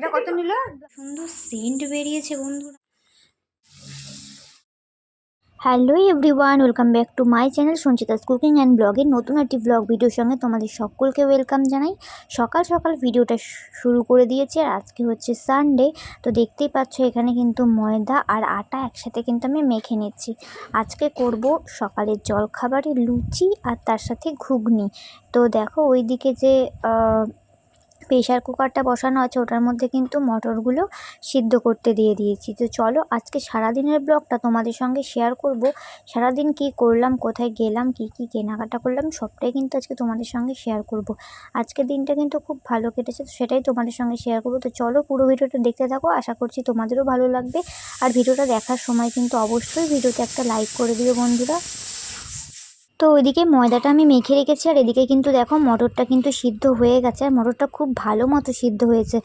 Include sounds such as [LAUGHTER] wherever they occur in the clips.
এটা কত নিল? সুন্দর সেন্ট বেরিয়েছে বন্ধুরা। Hello everyone welcome back to my channel Sanchita's cooking and ব্লগের নতুন একটি ব্লগ ভিডিওর সঙ্গে তোমাদের সকলকে ওয়েলকাম জানাই। সকাল সকাল ভিডিওটা শুরু করে দিয়েছি আর আজকে হচ্ছে সানডে তো দেখতেই পাচ্ছ এখানে কিন্তু ময়দা আর আটা একসাথে কিন্তু আমি মেখে নিচ্ছি। আজকে করব সকালের জলখাবারে লুচি আর তার সাথে ঘুগনি। তো দেখো ওইদিকে যে প্রেশার কুকারটা বসানো আছে, ওটার মধ্যে কিন্তু মটরগুলো সিদ্ধ করতে দিয়ে দিয়েছি। তো চলো আজকে সারাদিনের ব্লগটা তোমাদের সঙ্গে শেয়ার করব। সারাদিন কি করলাম, কোথায় গেলাম, কি কি কেনাকাটা করলাম, সবটাই কিন্তু আজকে তোমাদের সঙ্গে শেয়ার করব। আজকের দিনটা কিন্তু খুব ভালো কেটেছে, তো সেটাই তোমাদের সঙ্গে শেয়ার করব। তো চলো পুরো ভিডিওটা দেখতে থাকো, আশা করছি তোমাদেরও ভালো লাগবে। আর ভিডিওটা দেখার সময় কিন্তু অবশ্যই ভিডিওতে একটা লাইক করে দিও বন্ধুরা। তো ওইদিকে ময়দাটা আমি মেখে রেখেছি আর এদিকে কিন্তু দেখো মটরটা কিন্তু সিদ্ধ হয়ে গেছে আর মটরটা খুব ভালো মতো সিদ্ধ হয়েছে।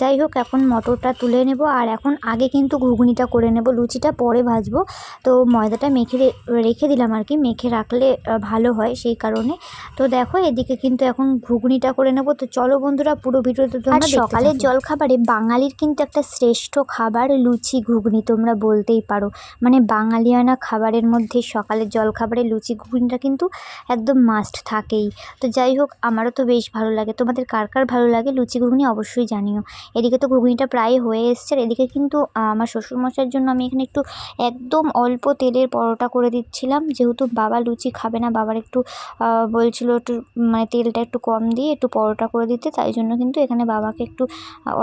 যাই হোক এখন মটরটা তুলে নেব আর এখন আগে কিন্তু ঘুগনিটা করে নেব লুচিটা পরে ভাজবো। তো ময়দাটা মেখে রে- রেখে দিলাম আর কি মেখে রাখলে ভালো হয় সেই কারণে। তো দেখো এদিকে কিন্তু এখন ঘুগনিটা করে নেব তো চলো বন্ধুরা পুরো ভিডিওতে তোমরা সকালের জলখাবারে বাঙালির কিন্তু একটা শ্রেষ্ঠ খাবার লুচি ঘুগনি তোমরা বলতেই পারো। মানে বাঙালিয়ানা খাবারের মধ্যে সকালের জলখাবারে লুচি ঘুগনিটা কিন্তু একদম মাস্ট থাকেই। তো যাই হোক, আমারও তো বেশ ভালো লাগে। তোমাদের কার কার ভালো লাগে লুচি ঘুগনি অবশ্যই জানিও। এদিকে তো ঘুগনিটা প্রায় হয়ে এসছে। এদিকে কিন্তু আমার শ্বশুরমশাইয়ের জন্য আমি এখানে একটু একদম অল্প তেলের পরোটা করে দিচ্ছিলাম। যেহেতু বাবা লুচি খাবে না, বাবার একটু বলছিল একটু মানে তেলটা একটু কম দিয়ে একটু পরোটা করে দিতে। তাই জন্য কিন্তু এখানে বাবাকে একটু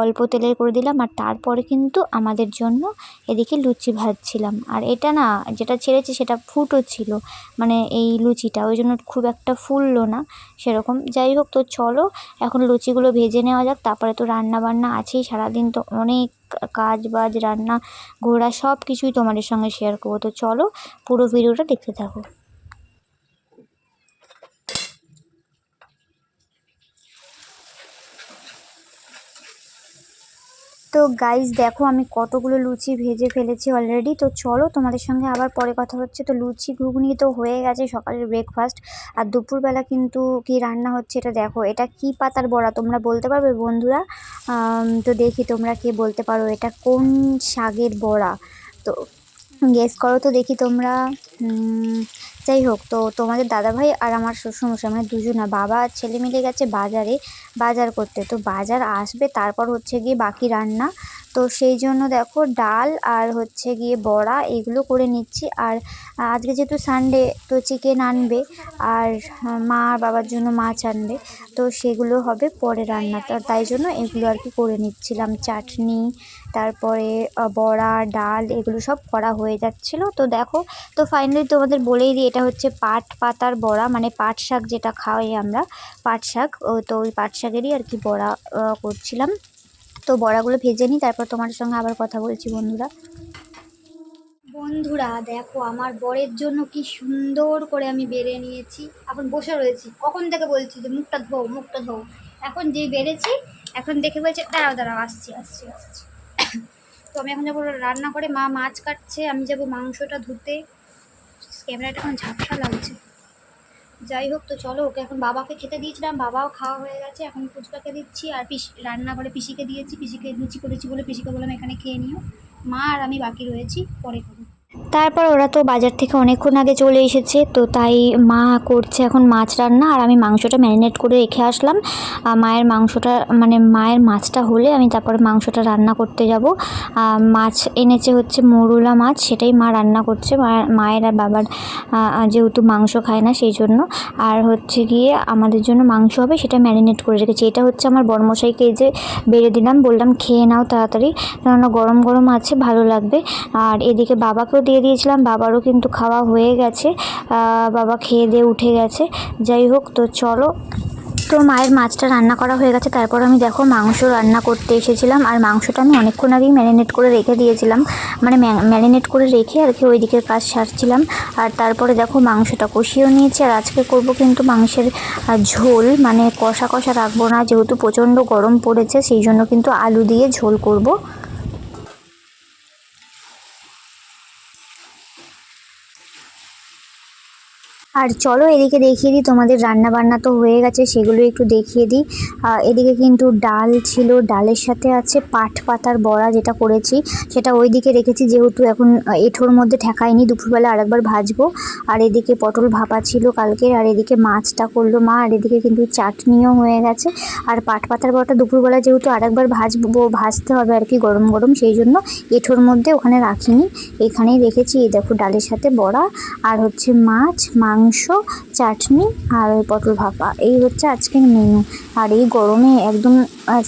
অল্প তেলের করে দিলাম। আর তারপরে কিন্তু আমাদের জন্য এদিকে লুচি ভাজছিলাম। আর এটা না, যেটা ছেড়েছি সেটা ফুটো ছিল। মানে এই লুচিটা, ওই জন্য খুব একটা ফুললো না সেরকম। যাই হোক, তো চলো, এখন লুচিগুলো ভেজে নেওয়া যাক, তারপরে তো রান্না বান্না আছেই, সারাদিন তো অনেক কাজ বাজ, রান্না, ঘোরা সব কিছুই তোমাদের সঙ্গে শেয়ার করব। তো চলো, পুরো ভিডিওটা দেখতে থাকো। তো গাইজ দেখো আমি কতগুলো লুচি ভেজে ফেলেছি অলরেডি তো চলো তোমাদের সঙ্গে আবার পরে কথা হচ্ছে। তো লুচি ঘুগনি তো হয়ে গেছে সকালের ব্রেকফাস্ট আর দুপুরবেলা কিন্তু কি রান্না হচ্ছে এটা দেখো। এটা কি পাতার বড়া তোমরা বলতে পারবে বন্ধুরা? তো দেখি তোমরা কে বলতে পারো এটা কোন শাকের বড়া। তো গেস করো তো দেখি তোমরা। যাই হোক, তো তোমাদের দাদাভাই আর আমার শ্বশুরমশাই মানে দুজনা বাবা আর ছেলে মিলে গেছে বাজারে, বাজার করতে। তো বাজার আসবে, তারপর হচ্ছে গিয়ে বাকি রান্না। তো সেই জন্য দেখো ডাল আর হচ্ছে গিয়ে বড়া এগুলো করে নিচ্ছি। আর আজকে যেহেতু সানডে তো চিকেন আনবে আর মা আর বাবার জন্য মাছ আনবে। তো সেগুলো হবে পরে রান্না। তাই জন্য এগুলো আর কি করে নিচ্ছিলাম। চাটনি, তারপরে বড়া, ডাল এগুলো সব করা হয়ে যাচ্ছিল। তো দেখো, তো ফাইনালি তোমাদের বলেই দিই, এটা হচ্ছে পাট পাতার বড়া মানে পাট শাক যেটা খাওয়াই আমরা, পাট শাক। তো ওই পাট শাকেরই আর কি বড়া করছিলাম। তো বড়াগুলো ভেজে নিই, তারপর তোমার সঙ্গে আবার কথা বলছি বন্ধুরা। বন্ধুরা, দেখো আমার বরের জন্য কি সুন্দর করে আমি বেড়ে নিয়েছি। এখন বসে রয়েছি। কখন থেকে বলছি যে মুখটা ধো মুখটা ধো এখন যেই বেড়েছি, এখন দেখে বলছে, দাঁড়াও দাঁড়াও, আসছি আসছি আসছি। তো আমি এখন যাব রান্না করে মা মাছ কাটছে, আমি যাব মাংসটা ধুতে। ক্যামেরাটা এখন ঝাপসা লাগছে। যাই হোক তো চলো, ওকে এখন বাবাকে খেতে দিয়েছিলাম, বাবাও খাওয়া হয়ে গেছে, এখন ফুচকাকে দিচ্ছি, আর পিসি রান্নাঘরে পিসিকে দিয়েছি, পিসিকে লুচি করেছি বলে পিসিকে বললাম এখানে খেয়ে নিও। মা আর আমি বাকি রয়েছি, পরে তারপর ওরা তো বাজার থেকে অনেকক্ষণ আগে চলে এসেছে, তো তাই মা করছে এখন মাছ রান্না আর আমি মাংসটা ম্যারিনেট করে রেখে আসলাম। মায়ের মাংসটা মানে মায়ের মাছটা হলে আমি তারপরে মাংসটা রান্না করতে যাব। মাছ এনেছে হচ্ছে মরুলা মাছ, সেটাই মা রান্না করছে। মায়ের আর বাবার যেহেতু মাংস খায় না সেই জন্য। আর হচ্ছে গিয়ে আমাদের জন্য মাংস হবে সেটা ম্যারিনেট করে রেখেছি। এটা হচ্ছে আমার বড়মশাইকে এই যে বেড়ে দিলাম, বললাম খেয়ে নাও তাড়াতাড়ি। কেননা গরম গরম আছে, ভালো লাগবে। আর এদিকে বাবাকেও দিয়ে দিয়েছিলাম, বাবারও কিন্তু খাওয়া হয়ে গেছে। বাবা খেয়ে দিয়ে উঠে গেছে। যাই হোক, তো চলো। তো মায়ের মাছটা রান্না করা হয়ে গেছে। তারপর আমি দেখো মাংস রান্না করতে এসেছিলাম। আর মাংসটা আমি অনেকক্ষণ আগেই ম্যারিনেট করে রেখে দিয়েছিলাম। মানে ম্যারিনেট করে রেখে আর কি ওই দিকের কাজ সারছিলাম। আর তারপরে দেখো মাংসটা কষিয়েও নিয়েছি। আর আজকে করব কিন্তু মাংসের ঝোল। মানে কষা কষা রাখব না, যেহেতু প্রচণ্ড গরম পড়েছে, সেই জন্য কিন্তু আলু দিয়ে ঝোল করব। আর চলো এদিকে দেখিয়ে দিই, তোমাদের রান্না বান্না তো হয়ে গেছে, সেগুলো একটু দেখিয়ে দিই। এদিকে কিন্তু ডাল ছিল, ডালের সাথে আছে পাট পাতার বড়া যেটা করেছি, সেটা ওইদিকে রেখেছি, যেহেতু এখন এঁঠোর মধ্যে ঠেকায়নি, দুপুরবেলা আরেকবার ভাজবো। আর এদিকে পটল ভাপা ছিল কালকে আর এদিকে মাছটা করল মা, আর এদিকে কিন্তু চাটনিও হয়ে গেছে। আর পাট পাতার বড়াটা দুপুরবেলা যেহেতু আরেকবার ভাজবো, ভাজতে হবে আর কি গরম গরম, সেই জন্য এঁঠোর মধ্যে ওখানে রাখিনি। এখানেই রেখেছি, এই দেখো ডালের সাথে বড়া, আর হচ্ছে মাছ, মাংস চাটনি আর পটল ভাপা। এই হচ্ছে আজকের মেনু আর এই গরমে একদম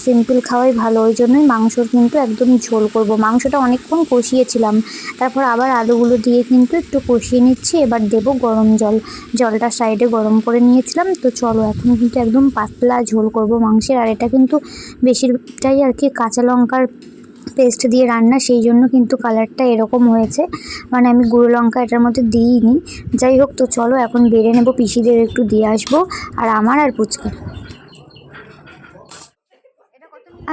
সিম্পল খাওয়াই ভালো। ওই জন্যই মাংসর কিন্তু একদম ঝোল করব। মাংসটা অনেকক্ষণ কষিয়েছিলাম। তারপর আবার আলুগুলো দিয়ে কিন্তু একটু কষিয়ে নিচ্ছি। এবার দেব গরম জল। জলটা সাইডে গরম করে নিয়েছিলাম। তো চলো, এখন কিন্তু একদম পাতলা ঝোল করব মাংসের। আর এটা কিন্তু বেশিরটাই আর কি কাঁচা লঙ্কার পেস্ট দিয়ে রান্না, সেই জন্য কিন্তু কালারটা এরকম হয়েছে। মানে আমি গুঁড়ো লঙ্কা এটার মধ্যে দিইনি। যাই হোক, তো চলো এখন বেড়ে নেব, পিসিদের একটু দিয়ে আসব। আর আমার আর পুচকা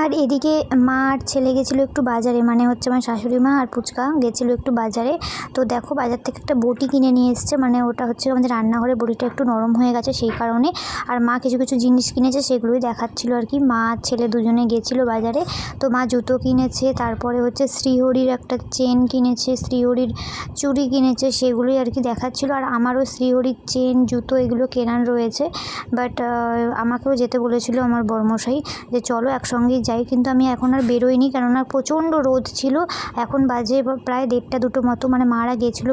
আর এদিকে মা আর ছেলে গেছিল একটু বাজারে মানে হচ্ছে আমার শাশুড়ি মা আর পুচকা গেছিল একটু বাজারে। তো দেখো বাজার থেকে একটা বটি কিনে নিয়ে এসছে মানে ওটা হচ্ছে আমাদের রান্নাঘরে বটিটা একটু নরম হয়ে গেছে সেই কারণে। আর মা কিছু কিছু জিনিস কিনেছে সেগুলোই দেখাচ্ছিলো আর কি। মা আর ছেলে দুজনে গেছিল বাজারে, তো মা জুতো কিনেছে, তারপরে হচ্ছে শ্রীহরির একটা চেন কিনেছে, শ্রীহরির চুড়ি কিনেছে, সেগুলোই আর কি দেখাচ্ছিলো। আর আমারও শ্রীহরির চেন, জুতো এগুলো কেনার রয়েছে, বাট আমাকেও যেতে বলেছিলো আমার বর্মশাই যে চলো একসঙ্গেই যাই, কিন্তু আমি এখন আর বেরোইনি কেননা প্রচণ্ড রোদ ছিল। এখন বাজে প্রায় দেড়টা দুটো মতো মানে মারা গেছিল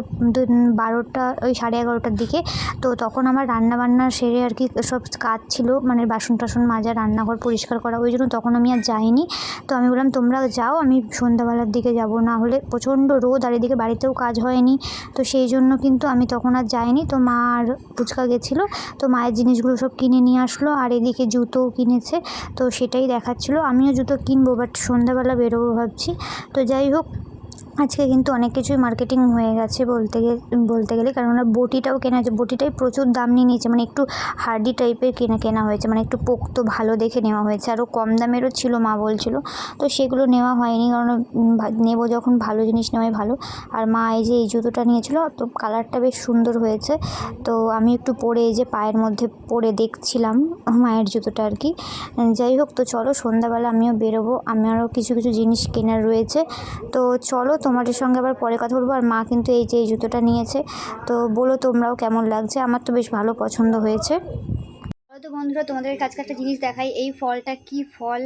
বারোটা, ওই সাড়ে এগারোটার দিকে। তো তখন আমার রান্না বান্না সেরে আর কি সব কাজ ছিল মানে বাসন টাসন মাজা, রান্নাঘর পরিষ্কার করা, ওই জন্য তখন আমি আর যাইনি। তো আমি বললাম, তোমরা যাও, আমি সন্ধ্যাবেলার দিকে যাব। না হলে প্রচণ্ড রোদ, আর এদিকে বাড়িতেও কাজ হয়নি। তো সেই জন্য কিন্তু আমি তখন আর যাইনি। তো মা আর ফুচকা গেছিল, তো মায়ের জিনিসগুলো সব কিনে নিয়ে আসলো, আর এদিকে জুতোও কিনেছে, তো সেটাই দেখাচ্ছিলো। জুতো কিনবো বাট সন্ধ্যাবেলা বেরোবো ভাবছি। তো যাই হোক আজকে কিন্তু অনেক কিছুই মার্কেটিং হয়ে গেছে বলতে গেলে বলতে গেলে। কারণ কেননা বটিটাও কেনা হয়েছে বটিটাই প্রচুর দাম নিয়ে নিয়েছে। মানে একটু হার্ডি টাইপের কেনা কেনা হয়েছে। মানে একটু পোক্ত ভালো দেখে নেওয়া হয়েছে। আরও কম দামেরও ছিল, মা বলছিল। তো সেগুলো নেওয়া হয়নি। কারণ নেব যখন ভালো জিনিস নেওয়াই ভালো। আর মা এই যে এই জুতোটা নিয়েছিল, তো কালারটা বেশ সুন্দর হয়েছে। তো আমি একটু পরে এই যে পায়ের মধ্যে পরে দেখছিলাম মায়ের জুতোটা আর কি। যাই হোক, তো চলো সন্ধ্যাবেলা আমিও বেরোবো। আমারও কিছু কিছু জিনিস কেনার রয়েছে। তো চলো তোমাদের সঙ্গে আবার পরে কথা বলব। আর মা কিন্তু এই যে এই জুতোটা নিয়েছে, তো বলো তোমরাও কেমন লাগছে? আমার তো বেশ ভালো পছন্দ হয়েছে। তো বন্ধুরা, তোমাদের কাছে একটা জিনিস দেখাই। এই ফলটা কি ফল?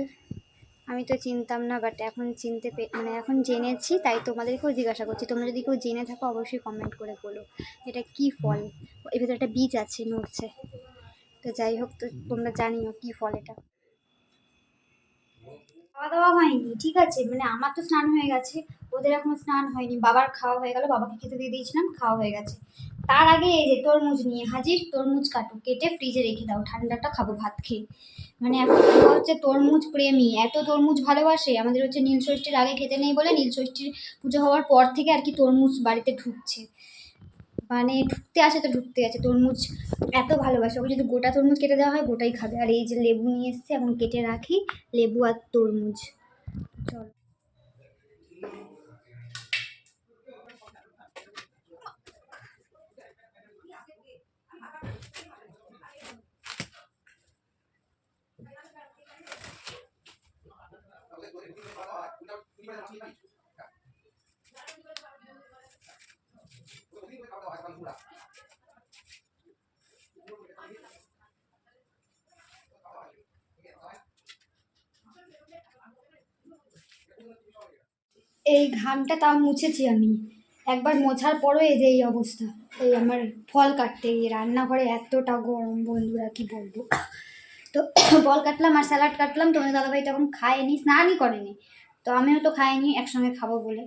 আমি তো চিনতাম না বাট এখন চিনতে পে মানে এখন জেনেছি, তাই তোমাদেরকেও জিজ্ঞাসা করছি। তোমরা যদি কেউ জেনে থাকো, অবশ্যই কমেন্ট করে বলো এটা কি ফল? এর ভিতরে একটা বীজ আছে, নড়ছে। তো যাই হোক, তো তোমরা জানিও কি ফল এটা। খাওয়া দাওয়া হয়নি, ঠিক আছে? মানে আমার তো স্নান হয়ে গেছে, ওদের এখনও স্নান হয়নি। বাবার খাওয়া হয়ে গেল, বাবাকে খেতে দিয়ে দিয়েছিলাম, খাওয়া হয়ে গেছে। তার আগে এই যে তরমুজ নিয়ে, হাজির, তরমুজ কাটো, কেটে ফ্রিজে রেখে দাও, ঠান্ডাটা খাব, ভাত খেয়ে। মানে এখন হচ্ছে তরমুজ প্রেমী, এত তরমুজ ভালোবাসে। আমাদের হচ্ছে নীল ষষ্ঠীর আগে খেতে নেই বলে নীল ষষ্ঠীর পুজো হওয়ার পর থেকে আর কি তরমুজ বাড়িতে ঢুকছে। মানে ঢুকতে আসে তো ঢুকতে আছে তরমুজ এত ভালোবাসে। ওকে যদি গোটা তরমুজ কেটে দেওয়া হয়, গোটাই খাবে। আর এই যে লেবু নিয়ে এসছে, এখন কেটে রাখি। লেবু আর তরমুজ। চল। এই ঘামটা তাও মুছেছি আমি। একবার মোছার পরও এই যে এই অবস্থা। এই আমার ফল কাটতে গিয়ে রান্নাঘরে এতটা গরম, বন্ধুরা কি বলব? তো ফল কাটলাম আর স্যালাড কাটলাম। তোমাদের দাদাভাই তখন খায়নি, স্নানই করেনি। তো আমিও তো খাইনি, একসঙ্গে খাব বলে।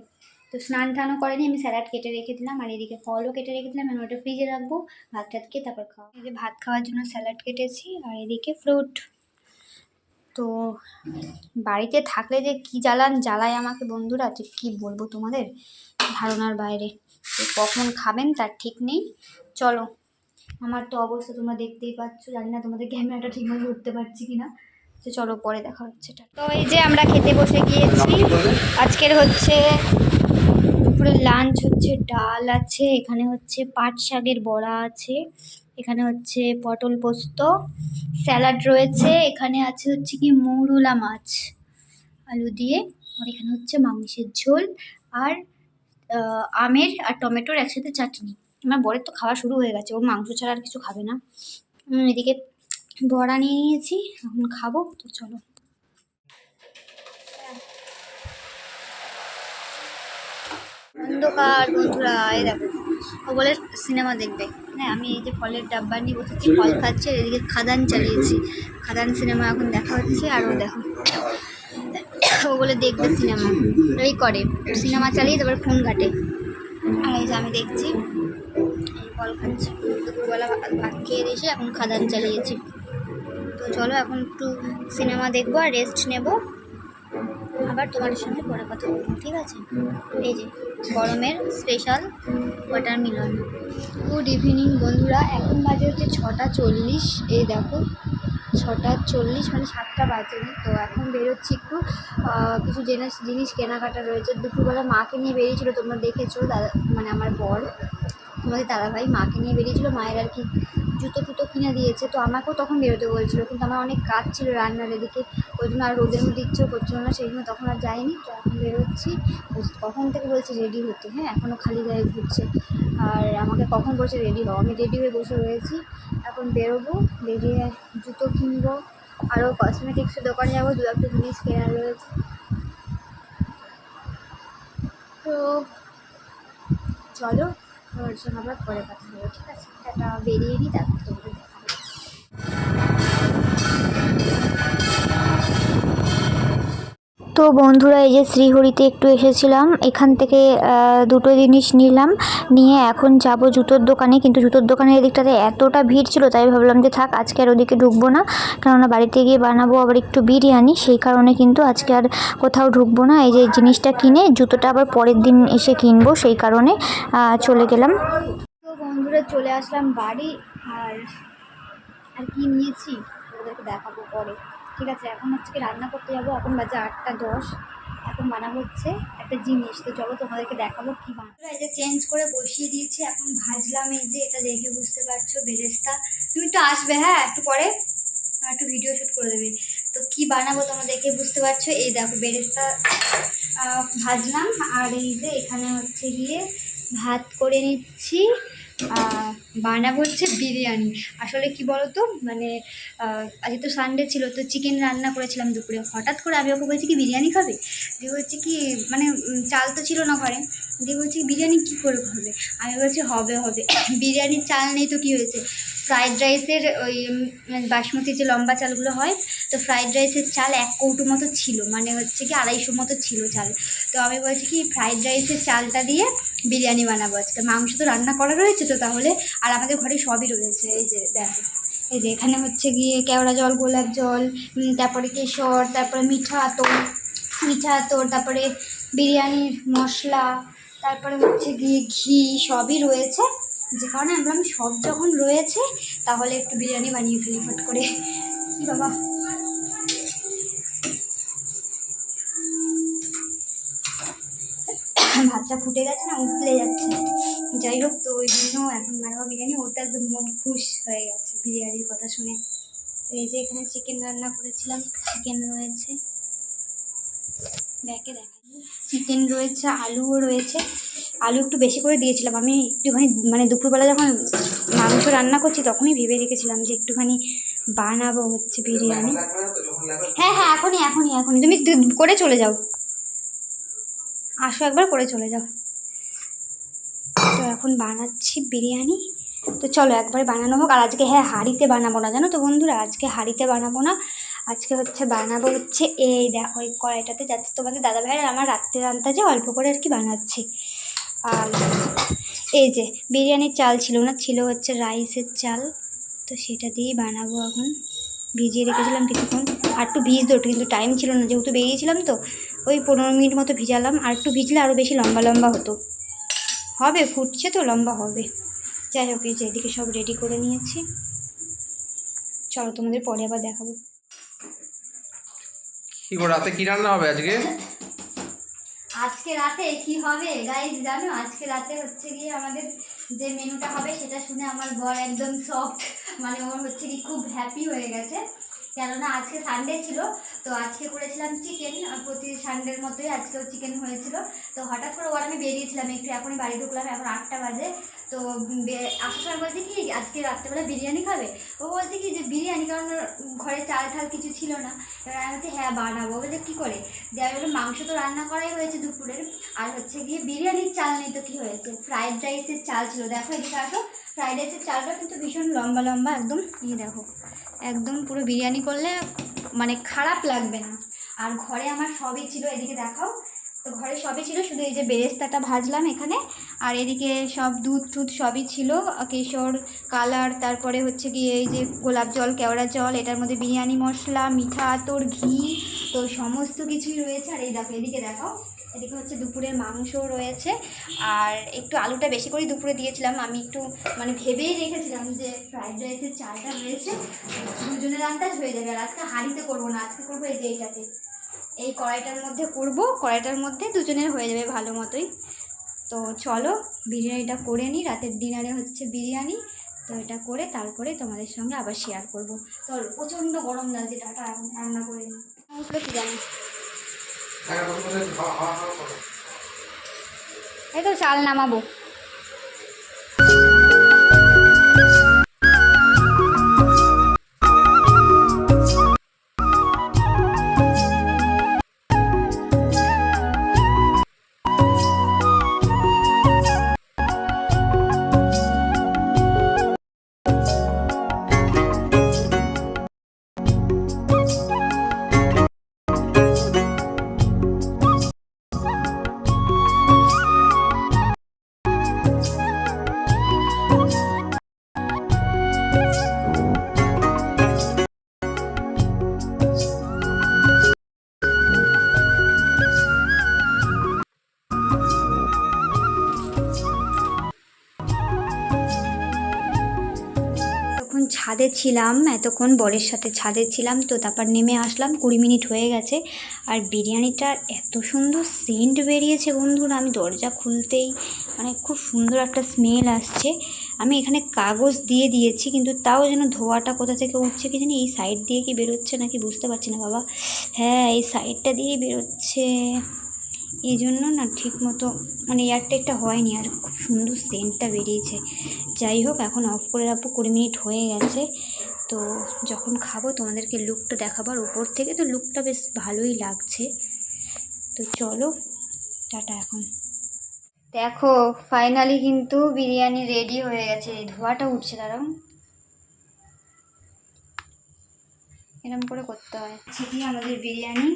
তো স্নান টানও করেনি, আমি স্যালাড কেটে রেখে দিলাম। আর এদিকে ফলও কেটে রেখে দিলাম। আমি ওটা ফ্রিজে রাখব ভাত টাত খেয়ে তারপর খাওয়া এই যে ভাত খাওয়ার জন্য স্যালাড কেটেছি, আর এদিকে ফ্রুট। তো বাড়িতে থাকলে যে কি জ্বালান জ্বালায় আমাকে বন্ধুরা, যে কী বলব তোমাদের ধারণার বাইরে। তো কখন খাবেন তার ঠিক নেই। চলো, আমার তো অবস্থা তোমরা দেখতেই পাচ্ছ। জানি না তোমাদের ক্যামেরাটা ঠিকভাবে উঠতে পারছি কি না তো চলো পরে দেখা হচ্ছে। তো এই যে আমরা খেতে বসে গিয়েছি। আজকের হচ্ছে দুপুরে লাঞ্চ হচ্ছে ডাল আছে, এখানে হচ্ছে পাট শাকের বড়া আছে, এখানে হচ্ছে পটল পোস্ত, স্যালাড রয়েছে, এখানে আছে হচ্ছে কি মৌরলা মাছ, আলু দিয়ে, আর এখানে হচ্ছে মাংসের ঝোল, আর আমের আর টমেটোর একসাথে চাটনি। আমার বরের তো খাওয়া শুরু হয়ে গেছে, ও মাংস ছাড়া আর কিছু খাবে না। এদিকে বড়া নিয়ে নিয়েছি, এখন খাব, তো চলো। অন্ধকার, বন্ধুরা, এই দেখো। ও বলে সিনেমা দেখবে। হ্যাঁ আমি এই যে ফলের ডাব্বা নিয়ে বসেছি, ফল খাচ্ছি, আর এদিকে খাদান চালিয়েছি। খাদান সিনেমা এখন দেখা হচ্ছে, আর ও দেখো। ও বলে দেখবে সিনেমা। এই করে। সিনেমা চালিয়ে তারপর ফোন ঘাটে। আর এই যে আমি দেখছি ফল খাচ্ছি। দুপুরবেলা ভাত খেয়ে এসে এখন খাদান চালিয়েছি। তো চলো, এখন একটু সিনেমা দেখব আর রেস্ট নেব। আবার তোমাদের সঙ্গে পরে কথা বলব, ঠিক আছে? এই যে। গরমের স্পেশাল ওয়াটারমেলন গুড ইভিনিং বন্ধুরা, এখন বাজে হচ্ছে ছটা চল্লিশ। এই দেখো, ছটা চল্লিশ মানে সাতটা বাজে তো এখন বেরোচ্ছি একটু কিছু জিনিস জিনিস কেনাকাটা রয়েছে। দুপুরবেলা মাকে নিয়ে বেরিয়েছিলো, তোমরা দেখেছ, দাদা মানে আমার বর। তোমাদের দাদাভাই মাকে নিয়ে বেরিয়েছিল, মায়ের আর কি জুতো টুতো কিনে দিয়েছে। তো আমাকেও তখন বেরোতে বলছিল, কিন্তু আমার অনেক কাজ ছিল রান্নার এদিকে। ওই জন্য আর রোদের মধ্যে ইচ্ছেও করছিল না, সেই জন্য তখন আর যাইনি। তো এখন বেরোচ্ছি। কখন থেকে? বলছে, রেডি হতে। হ্যাঁ এখনও খালি গায়ে ঘুরছে। আর আমাকে কখন বলছে, রেডি হও। আমি রেডি হয়ে বসে রয়েছি। এখন বেরোবো, বেরিয়ে জুতো কিনবো। আরও কসমেটিক্সের দোকানে যাব, দু একটা জিনিস কেনা রয়েছে। তো চলো তোমার জন্য আবার পরে কথা হবে ঠিক আছে? এটা বেরিয়ে নিই তারপর তোমাকে দেখাবো। তো বন্ধুরা, এই যে শ্রীহরিতে একটু এসেছিলাম, এখান থেকে দুটো জিনিস নিলাম, নিয়ে এখন যাব জুতোর দোকানে। কিন্তু জুতোর দোকানের এদিকটাতে এতটা ভিড় ছিল, তাই ভাবলাম যে থাক, আজকে আর ওদিকে ঢুকবো না। কেননা বাড়িতে গিয়ে বানাবো আবার একটু বিরিয়ানি, সেই কারণে কিন্তু আজকে আর কোথাও ঢুকবো না। এই যে জিনিসটা কিনে, জুতোটা আবার পরের দিন এসে কিনবো, সেই কারণে চলে গেলাম। তো বন্ধুরা, চলে আসলাম বাড়ি, আর আর কি নিয়েছি ওদেরকে দেখাবো পরে। ঠিক আছে, এখন হচ্ছে কি রান্না করতে যাব। এখন বাজে আটটা দশ। এখন বানাবো হচ্ছে একটা জিনিস। তো চলো তোমাদেরকে দেখাবো কি বানাবো। এই যে চেঞ্জ করে বসিয়ে দিয়েছি, এখন ভাজলাম এই যে, এটা দেখে বুঝতে পারছ, বেরেস্তা। তুমি একটু আসবে হ্যাঁ একটু পরে। একটু ভিডিও শ্যুট করে দেবে। তো কি বানাবো তোমরা দেখে বুঝতে পারছ? এই দেখো, বেরেস্তা ভাজলাম। আর এই যে এখানে হচ্ছে গিয়ে ভাত করে নিচ্ছি। বানাবো হচ্ছে বিরিয়ানি। আসলে কি বলতো? মানে আহ, আজকে তো সানডে ছিল তো চিকেন রান্না করেছিলাম দুপুরে। হঠাৎ করে আমি ওকে বলছি কি বিরিয়ানি খাবে? দিয়ে বলছি কি মানে চাল তো ছিল না ঘরে। দিয়ে বলছি বিরিয়ানি কী করে হবে? আমি বলছি হবে হবে। [COUGHS] বিরিয়ানির চাল নেই তো কী হয়েছে? ফ্রাইড রাইসের ওই উম, বাসমতি যে লম্বা চালগুলো হয় তো ফ্রাইড রাইসের চাল এক কৌটো মতো ছিল। মানে হচ্ছে কি আড়াইশো মতো ছিল চাল। তো আমি বলছি কি ফ্রাইড রাইসের চালটা দিয়ে বিরিয়ানি বানাবো আজকে? মাংস তো রান্না করা রয়েছে তো তাহলে আর আমাদের ঘরে সবই রয়েছে, এই যে দেখো। এই যে এখানে হচ্ছে গিয়ে কেওড়া জল, গোলাপ জল তারপরে কেশর, তারপরে মিঠা আতর মিঠা আতর, তারপরে বিরিয়ানির মশলা, তারপরে হচ্ছে গিয়ে ঘি সবই রয়েছে। যে কারণে আমরা, আমি সব যখন রয়েছে, তাহলে একটু বিরিয়ানি বানিয়ে ফেলি ফট করে। বাবা। ভাতটা ফুটে গেছে না, উতলে যাচ্ছে। যাই হোক তো ওই জন্য এখন বানাবো বিরিয়ানি। ও তো একদম মন খুশ হয়ে গেছে বিরিয়ানির কথা শুনে। তো এই যে এখানে চিকেন রান্না করেছিলাম। চিকেন রয়েছে। ব্যাকে দেখা চিকেন রয়েছে, আলুও রয়েছে। আলু একটু বেশি করে দিয়েছিলাম। আমি একটুখানি মানে দুপুরবেলা যখন মাংস রান্না করছি, তখনই ভেবে রেখেছিলাম যে একটুখানি বানাবো হচ্ছে বিরিয়ানি। হ্যাঁ হ্যাঁ এখনই এখনই এখনই। তুমি করে চলে যাও। আসো একবার, করে চলে যাও। তো এখন বানাচ্ছি বিরিয়ানি। তো চলো একবারে বানানো হোক। আর আজকে হ্যাঁ হাঁড়িতে বানাবো না, জানো তো বন্ধুরা? আজকে হাঁড়িতে বানাবো না। আজকে হচ্ছে বানাবো হচ্ছে এই দেখো, এই কড়াইটাতে যাচ্ছে তোমাদের দাদা ভাইয়ের আমার রাত্রে রান্তা যে অল্প করে আর কি বানাচ্ছি। আর এই যে বিরিয়ানির চাল ছিল না, ছিল হচ্ছে রাইসের চাল। তো সেটা দিয়েই বানাবো এখন। ভিজিয়ে রেখেছিলাম কিছুক্ষণ। আর একটু ভিজ দো কিন্তু টাইম ছিল না। যেহেতু বেরিয়েছিলাম তো, ওই পনেরো মিনিট মতো ভিজালাম। আর একটু ভিজলে আরও বেশি লম্বা লম্বা হতো। হবে ফুটছে তো লম্বা হবে। যাই হোক এই যে এদিকে সব রেডি করে নিয়েছি। চলো তোমাদের পরে আবার দেখাবো। কি গো রাতে কি রান্না হবে আজকে? আজকে রাতে কি হবে? গাইজ জানো আজকে রাতে হচ্ছে গিয়ে আমাদের যে মেনুটা হবে সেটা শুনে আমার বর একদম সফট মানে ওর হচ্ছে কি খুব হ্যাপি হয়ে গেছে। কেননা আজকে সানডে ছিল, তো আজকে করেছিলাম চিকেন প্রতি সানডের মতোই আজকেও চিকেন হয়েছিল। তো হঠাৎ করে ওর আমি বেরিয়েছিলাম, একটু এখনই বাড়ি ঢুকলাম, এখন আটটা বাজে। তো আসার সময় বলছে কি, আজকে রাত্রেবেলা বিরিয়ানি খাবে? ও বলছে কি যে বিরিয়ানি, কারণ ঘরে চাল ঠাল কিছু ছিল না। এবার আমি বলছি হ্যাঁ বানাবো। বলছে, কী করে? যে আমি মাংস তো রান্না করাই হয়েছে দুপুরের। আর হচ্ছে গিয়ে বিরিয়ানির চাল নেই তো কী হয়েছে? ফ্রাইড রাইসের চাল ছিল। দেখো এদিকে আসো ফ্রাইড রাইসের চালটা কিন্তু ভীষণ লম্বা লম্বা, একদম, এই দেখো। একদম পুরো বিরিয়ানি করলে মানে খারাপ লাগবে না। আর ঘরে আমার সবই ছিল, এদিকে দেখাও। তো ঘরে সবই ছিল, শুধু এই যে বেরেস্তাটা ভাজলাম এখানে। আর এদিকে সব দুধ টুধ সবই ছিল, কেশর, কালার, তারপরে হচ্ছে গিয়ে এই যে গোলাপ জল, কেওড়া জল, এটার মধ্যে বিরিয়ানি মশলা, মিঠা, আতর, ঘি, তো সমস্ত কিছুই রয়েছে। আর এই দেখো, এদিকে দেখাও। এদিকে হচ্ছে দুপুরের মাংসও রয়েছে। আর একটু আলুটা বেশি করে দুপুরে দিয়েছিলাম। আমি একটু মানে ভেবেই রেখেছিলাম যে ফ্রাইড রাইসের চালটা রয়েছে। দুজনের আন্দাজ হয়ে যাবে। আর আজকে হাঁড়িতে করব না, আজকে করব এই যে এইটাতে। এই কড়াইটার মধ্যে করব, কড়াইটার মধ্যে দুজনের হয়ে যাবে ভালো মতোই। তো চলো, বিরিয়ানিটা করে নিই। রাতের ডিনারে হচ্ছে বিরিয়ানি। তো এটা করে তারপরে তোমাদের সঙ্গে আবার শেয়ার করব। চলো, প্রচণ্ড গরম লাগছে ডাটা রান্না করে নিই। কি জানি এই তো চাল নামাবো। ছিলাম এতক্ষণ বরের সাথে ছাদে ছিলাম তো, তারপর নেমে আসলাম, কুড়ি মিনিট হয়ে গেছে। আর বিরিয়ানিটার এত সুন্দর সেন্ট বেরিয়েছে বন্ধুরা, আমি দরজা খুলতেই মানে খুব সুন্দর একটা স্মেল আসছে। আমি এখানে কাগজ দিয়ে দিয়েছি, কিন্তু তাও যেন ধোয়াটা কোথা থেকে উঠছে কি জানি, এই সাইড দিয়ে কি বেরোচ্ছে নাকি বুঝতে পারছি না বাবা। হ্যাঁ এই সাইডটা দিয়েই বেরোচ্ছে। এই জন্য না ঠিক মতো মানে এয়ারটেকটা হয়নি আর খুব সুন্দর সেন্টটা বেরিয়েছে। যাই হোক, এখন অফ করে রাখব, কুড়ি মিনিট হয়ে গেছে। তো যখন খাব তোমাদেরকে লুকটা দেখাবার উপর থেকে, তো লুকটা বেশ ভালোই লাগছে। তো চলো, টাটা এখন। দেখো ফাইনালি কিন্তু বিরিয়ানি রেডি হয়ে গেছে। এই ধোয়াটা উঠছে, দাঁড়াও। এরকম করে করতে হয়। সেটি আমাদের বিরিয়ানি।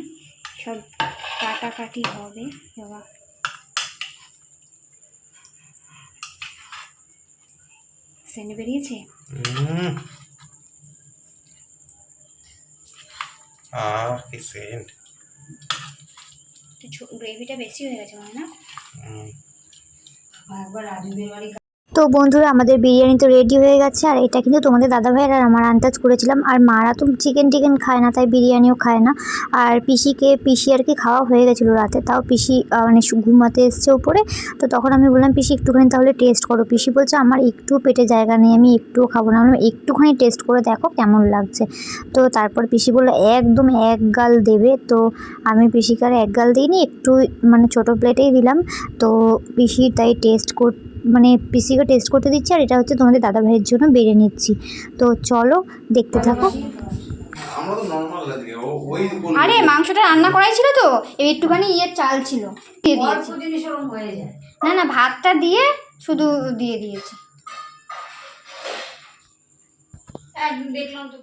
সব কাটাকাটি হবে বাবা সেন্ট বেরিয়েছে? আহ কি সেন্ট? গ্রেভিটা বেশি হয়ে গেছে মনে হয় না? হুম। তো বন্ধুরা আমাদের বিরিয়ানি তো রেডি হয়ে গেছে আর এটা কিন্তু তোমাদের দাদা ভাইয়ের আর আমার আন্দাজ করেছিলাম। আর মারা তো চিকেন টিকেন খায় না তাই বিরিয়ানিও খায় না। আর পিসিকে পিসি আর কি খাওয়া হয়ে গেছিল রাতে তাও পিসি মানে ঘুমাতে এসছে উপরে। তো তখন আমি বললাম পিসি একটুখানি তাহলে টেস্ট করো। পিসি বলছে আমার একটু পেটে জায়গা নেই আমি একটুও খাব না। বললাম, একটুখানি টেস্ট করে দেখো কেমন লাগছে। তো তারপর পিসি বলল একদম এক গাল দেবে। তো আমি পিসিকে আর এক গাল দিইনি একটু মানে ছোটো প্লেটেই দিলাম। তো পিসি তাই টেস্ট কর মানে পিসিকে টেস্ট করতে দিচ্ছি আর এটা হচ্ছে তোমাদের দাদা ভাইয়ের জন্য বেড়ে নিচ্ছি। তো চলো দেখতে থাকো। আরে মাংসটা রান্না করাই ছিল তো এই একটুখানি ইয়ের চাল ছিল হয়ে না না ভাতটা দিয়ে শুধু দিয়ে দিয়েছি। দেখলাম তো।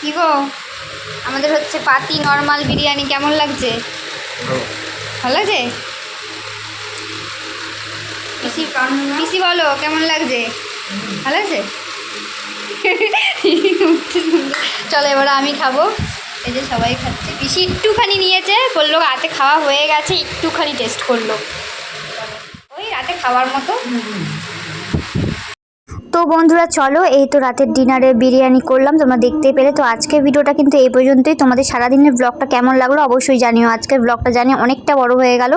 কি গো? আমাদের হচ্ছে পাতি নর্মাল বিরিয়ানি কেমন লাগছে? ভালো। লাগছে? পিসি পিসি বলো কেমন লাগছে? ভালো লাগছে? চলো এবার আমি খাব। এই যে সবাই খাচ্ছে। পিসি একটুখানি নিয়েছে বলল রাতে খাওয়া হয়ে গেছে একটুখানি টেস্ট করল। ওই রাতে খাওয়ার মতো। তো বন্ধুরা, চলো এই তো রাতের ডিনারে বিরিয়ানি করলাম, তোমরা দেখতে পেলে। তো আজকের ভিডিওটা কিন্তু এই পর্যন্তই। তোমাদের সারাদিনের ব্লগটা কেমন লাগল অবশ্যই জানিও। আজকের ব্লগটা জানি অনেকটা বড় হয়ে গেল।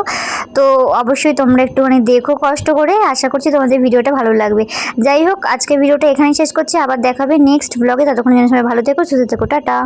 তো অবশ্যই তোমরা একটুখানি দেখো কষ্ট করে। আশা করছি তোমাদের ভিডিওটা ভালো লাগবে। যাই হোক, আজকের ভিডিওটা এখানেই শেষ করছি। আবার দেখাবে নেক্সট ব্লগে ততক্ষণ যেন সবাই ভালো থেকো, সুস্থ থেকো। টাটা।